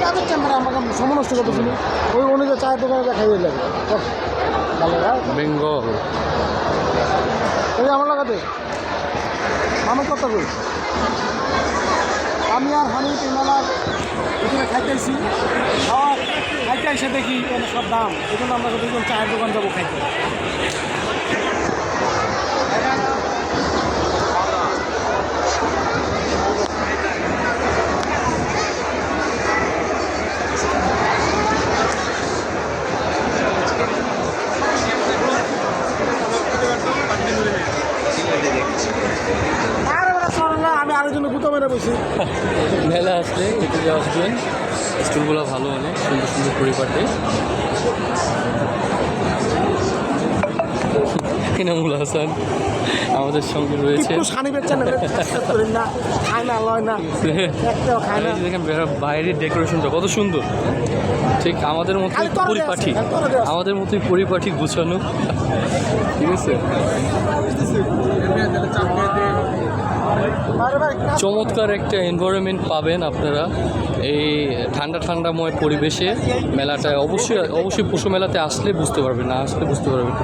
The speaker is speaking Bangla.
তাদের চেম্বারে আমাকে সমনষ্ট করতেছিল ওই অনুযায়ী চায়ের দোকানে দেখাই লাগে ভালো বেঙ্গল ওই আমার লাগাতে। আমার কথা কই আমি আর হানি মেলার ভিতরে খাইতেছি। খাওয়ার খাইতে এসে দেখি সব দাম। এই জন্য আমরা দুজন চায়ের দোকান যাব খাইতে আরে বেটা চল না আমি আরেকজনে গুতো মেরে বসি। মেলা আসলে এদিকে আসবেন। স্টুলগুলো ভালো অনেক সুন্দর সুন্দর পরিপাটি। ইনামুল হাসান আমাদের সঙ্গে রয়েছে। দেখেন বাইরের ডেকোরেশনটা কত সুন্দর। ঠিক আমাদের তরলে আছে। আমাদের মতোই পরিপাঠি গুছানো। ঠিক আছে? চমৎকার একটা এনভায়রনমেন্ট পাবেন আপনারা। এই ঠান্ডা ঠান্ডাময় পরিবেশে মেলাটায়। অবশ্যই অবশ্যই পশু মেলাতে আসলে বুঝতে পারবেন, না আসলে বুঝতে পারবেন।